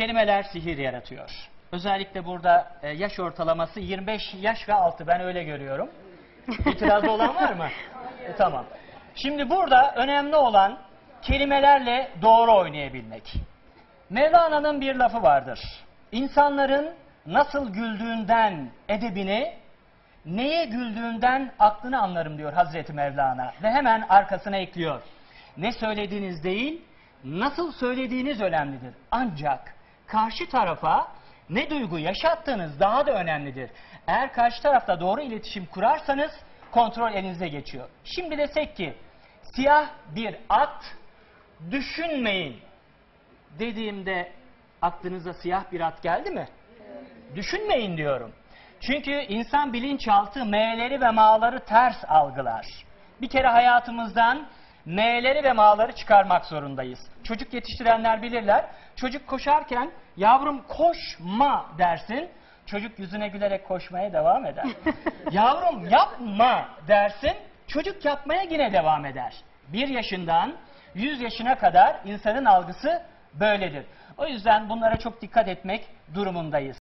Kelimeler sihir yaratıyor. Özellikle burada e, yaş ortalaması 25 yaş ve altı ben öyle görüyorum. İtirazı olan var mı? E, tamam. Şimdi burada önemli olan kelimelerle doğru oynayabilmek. Mevlana'nın bir lafı vardır. İnsanların nasıl güldüğünden edebini, neye güldüğünden aklını anlarım diyor Hazreti Mevlana. Ve hemen arkasına ekliyor. Ne söylediğiniz değil, nasıl söylediğiniz önemlidir. Ancak karşı tarafa ne duygu yaşattığınız daha da önemlidir. Eğer karşı tarafta doğru iletişim kurarsanız kontrol elinize geçiyor. Şimdi desek ki siyah bir at düşünmeyin dediğimde aklınıza siyah bir at geldi mi? Düşünmeyin diyorum. Çünkü insan bilinçaltı M'leri ve Ma'ları ters algılar. Bir kere hayatımızdan M'leri ve Ma'ları çıkarmak zorundayız. Çocuk yetiştirenler bilirler. Çocuk koşarken yavrum koşma dersin. Çocuk yüzüne gülerek koşmaya devam eder. yavrum yapma dersin. Çocuk yapmaya yine devam eder. Bir yaşından 100 yaşına kadar insanın algısı böyledir. O yüzden bunlara çok dikkat etmek durumundayız.